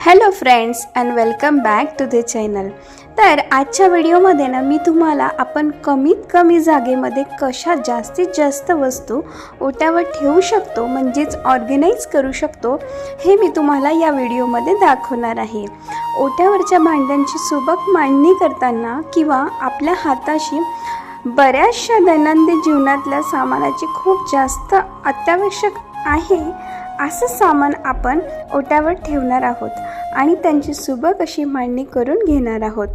Hello friends and welcome back to the channel तर आजच्या व्हिडिओमध्ये ना मी तुम्हाला आपण कमीत कमी जागेमध्ये कशा जास्तीत जास्त वस्तू ओट्यावर ठेवू शकतो म्हणजेच ऑर्गनाईज करू शकतो हे मी तुम्हाला या व्हिडिओमध्ये दाखवणार आहे. ओट्यावरच्या भांड्यांची सुबक मांडणी करताना किंवा आपल्या हाताशी बऱ्याचशा दैनंदिन जीवनातल्या सामानाची खूप जास्त अत्यावश्यक आहे असं सामान आपण ओट्यावर ठेवणार आहोत आणि त्यांची सुबक अशी मांडणी करून घेणार आहोत.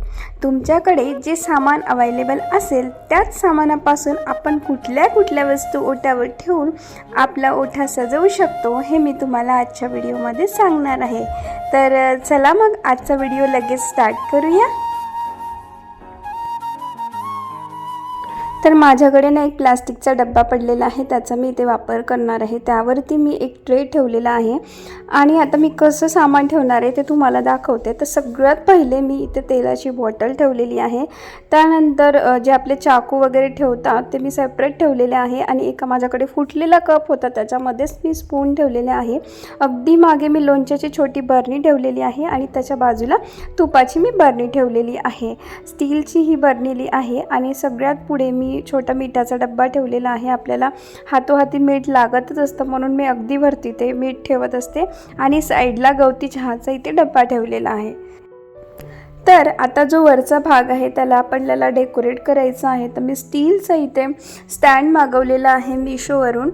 तुमच्याकडे जे सामान अवेलेबल असेल त्याच सामानापासून आपण कुठल्या कुठल्या वस्तू ओट्यावर ठेवून आपला ओठा सजवू शकतो हे मी तुम्हाला आजच्या व्हिडिओमध्ये सांगणार आहे. तर चला मग आजचा व्हिडिओ लगेच स्टार्ट करूया. तर माझ्याकडे ना एक प्लास्टिकचा डब्बा पडलेला आहे त्याचा मी इथे वापर करणार आहे. त्यावरती मी एक ट्रे ठेवलेला आहे. आणि आता मी कसं सामान ठेवणार आहे ते तुम्हाला दाखवते. तर सगळ्यात पहिले मी इथे तेलाची बॉटल ठेवलेली आहे. त्यानंतर जे आपले चाकू वगैरे ठेवतात ते मी सेपरेट ठेवलेले आहे. आणि एका माझ्याकडे फुटलेला कप होता त्याच्यामध्येच मी स्पून ठेवलेले आहे. अगदी मागे मी लोणच्याची छोटी बरणी ठेवलेली आहे आणि त्याच्या बाजूला तुपाची मी बरणी ठेवलेली आहे. स्टीलची ही बरणीली आहे. आणि सगळ्यात पुढे मी छोटा मिठाचा डब्बा ठेवलेला आहे. आपल्याला हातोहाती मीठ लागतच असतं म्हणून मी अगदी वरती ते मीठ ठेवत असते आणि साईडला गवती चहाचा इथे डब्बा ठेवलेला आहे. तर आता जो वरचा भाग आहे त्याला आपल्याला डेकोरेट करायचं आहे. तर मी स्टीलचं इथे स्टँड मागवलेला आहे मिशोवरून.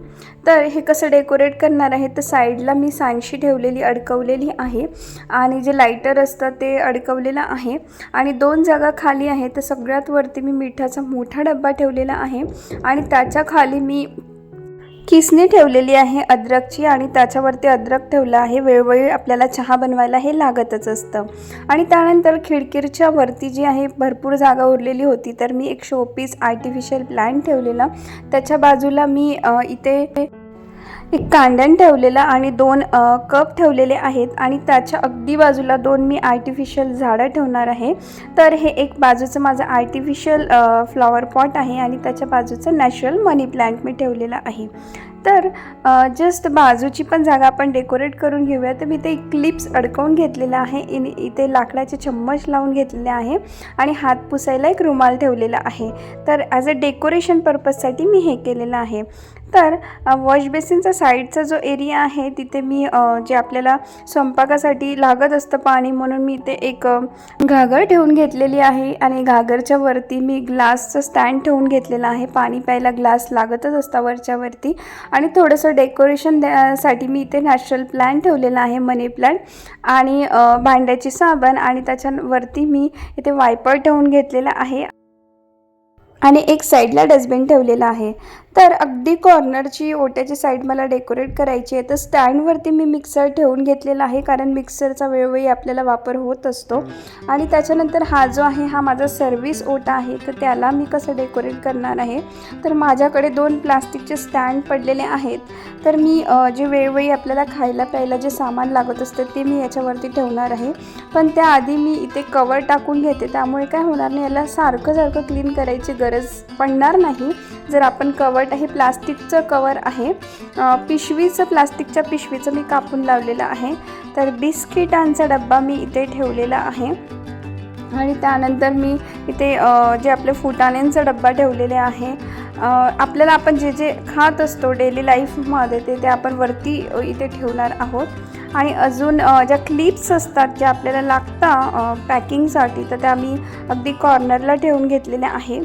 तर हे कसं डेकोरेट करणार आहे? तर साईडला मी सांडशी ठेवलेली अडकवलेली आहे. आणि जे लायटर असतं ते अडकवलेलं आहे. आणि दोन जागा खाली आहे तर सगळ्यात वरती मी मिठाचा मोठा डब्बा ठेवलेला आहे. आणि त्याच्याखाली मी किसने ठेवलेली आहे अद्रकची आणि त्याच्यावरती अद्रक ठेवलं आहे वेळोवेळी आपल्याला चहा बनवायला हे लागतच असतं. आणि त्यानंतर खिडकीच्या वरती जी आहे भरपूर जागा उरलेली होती तर मी एक शोपीस आर्टिफिशियल प्लॅन ठेवलेला. त्याच्या बाजूला मी इथे एक कांडण ठेवलेलं आणि दोन कप ठेवलेले आहेत आणि त्याच्या अगदी बाजूला दोन मी आर्टिफिशियल झाडं ठेवणार आहे. तर हे एक बाजूचं माझं आर्टिफिशियल फ्लॉवर पॉट आहे आणि त्याच्या बाजूचं नॅचरल मनी प्लांट मी ठेवलेला आहे. तर जस्ट बाजूची पण जागा आपण डेकोरेट करून घेऊया. तर मी ते क्लिप्स अडकवून घेतलेलं आहे. इन इथे लाकडाचे चम्मच लावून घेतलेले आहे आणि हात पुसायला एक रुमाल ठेवलेला आहे. तर ॲज अ डेकोरेशन पर्पजसाठी मी हे केलेलं आहे. तर वॉश बेसिनचा साईडचा जो एरिया आहे तिथे मी जे आपल्याला स्वयंपाकासाठी लागत असतं पाणी म्हणून मी इथे एक घागर ठेवून घेतलेली आहे आणि घागरच्या वरती मी ग्लासचं स्टँड ठेवून घेतलेलं आहे. पाणी प्यायला ग्लास लागतच असता वरच्यावरती आणि थोडंसं डेकोरेशनसाठी मी इथे नॅचरल प्लॅन्ट ठेवलेला आहे मनी प्लॅन्ट आणि भांड्याची साबण आणि त्याच्यावरती मी इथे वायपर ठेवून घेतलेला आहे. आणि एक साईडला डस्टबिन ठेवलेला आहे. तर अगदी कॉर्नरची ओट्याची साईड मला डेकोरेट करायची आहे. तर स्टँडवरती मी मिक्सर ठेवून घेतलेला आहे कारण मिक्सरचा वेळोवेळी आपल्याला वापर होत असतो. आणि त्याच्यानंतर हा जो आहे हा माझा सर्व्हिस ओटा आहे तर त्याला मी कसं डेकोरेट करणार आहे? तर माझ्याकडे दोन प्लास्टिकचे स्टँड पडलेले आहेत. तर मी जे वेळोवेळी आपल्याला खायला प्यायला जे सामान लागत असतं ते मी याच्यावरती ठेवणार आहे. पण त्याआधी मी इथे कवर टाकून घेते. त्यामुळे काय होणार नाही याला सारखं सारखं क्लीन करायची गरज पडणार नाही. जर आपण कवर हे प्लास्टिकचं कवर आहे पिशवीचं प्लास्टिकच्या पिशवीचं मी कापून लावलेलं आहे. तर बिस्किटांचा डब्बा मी इथे ठेवलेला आहे. आणि त्यानंतर मी इथे जे आपले फुटाण्यांचा डब्बा ठेवलेले आहे आपल्याला आपण जे जे खात असतो डेली लाईफमध्ये ते ते आपण वरती इथे ठेवणार आहोत. आणि अजून ज्या क्लिप्स असतात ज्या आपल्याला लागतात पॅकिंगसाठी तर त्या मी अगदी कॉर्नरला ठेवून घेतलेल्या आहे.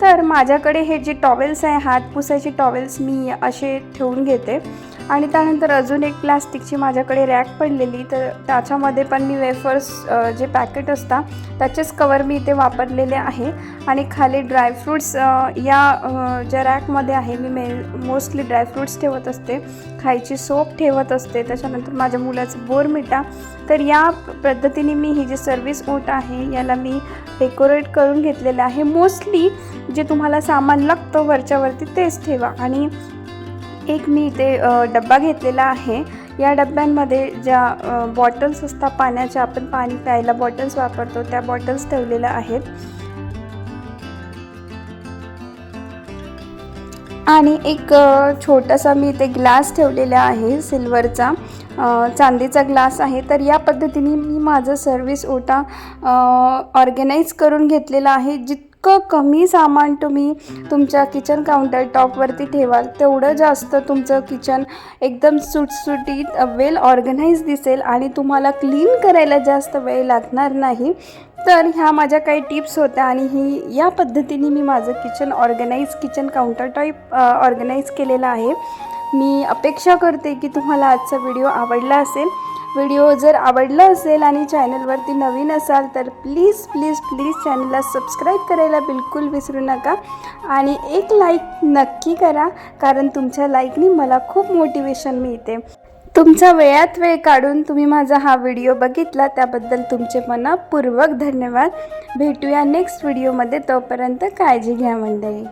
तर माझ्याकडे हे जे टॉवेल्स आहे हात पुसायचे टॉवेल्स मी असे ठेवून घेते. आणि त्यानंतर अजून एक प्लास्टिकची माझ्याकडे रॅक पडलेली तर त्याच्यामध्ये पण मी वेफर्स जे पॅकेट असतात त्याचेच कवर मी इथे वापरलेले आहे. आणि खाली ड्रायफ्रूट्स या ज्या रॅकमध्ये आहे मी मे मोस्टली ड्रायफ्रूट्स ठेवत असते. खायची सोप ठेवत असते त्याच्यानंतर माझ्या मुलाचं बोरमिटा तर या पद्धतीने मी ही जी सर्व्हिस ओट आहे याला मी डेकोरेट करून घेतलेलं आहे. मोस्टली जे तुम्हाला सामान लागतं वरच्यावरती तेच ठेवा. आणि एक मी इथे डब्बा घेतलेला आहे. या डब्यांमध्ये ज्या बॉटल्स असतात पाण्याच्या आपण पाणी प्यायला बॉटल्स वापरतो त्या बॉटल्स ठेवलेल्या आहेत. आणि एक छोटासा मी इथे ग्लास ठेवलेला आहे सिल्वरचा चांदीचा ग्लास आहे. तर या पद्धतीने मी माझं सर्विस ओटा ऑर्गनाईज करून घेतलेला आहे जितकं कमी सामान तुम्ही तुमच्या किचन काउंटर टॉपवरती ठेवाल तेवढं जास्त तुमचं किचन एकदम सुटसुटीत वेल ऑर्गनाईज दिसेल आणि तुम्हाला क्लीन करायला जास्त वेळ लागणार नाही. तर ह्या माझ्या काही टिप्स होत्या आणि ही या पद्धतीने मी माझं kitchen organise kitchen counter top organise केलेलं आहे. मी अपेक्षा करते की तुम्हाला आजचा व्हिडिओ आवडला असेल. व्हिडिओ जर आवडला असेल आणि चॅनलवरती नवीन असाल तर प्लीज प्लीज प्लीज चॅनलला सबस्क्राईब करायला बिलकुल विसरू नका. आणि एक लाईक नक्की करा कारण तुमच्या लाईकनी मला खूप मोटिवेशन मिळते. तुमचा वेळात वेळ काढून तुम्ही माझा हा व्हिडिओ बघितला त्याबद्दल तुमचे मनापूर्वक धन्यवाद. भेटूया नेक्स्ट व्हिडिओमध्ये तोपर्यंत काळजी घ्या मंडळी.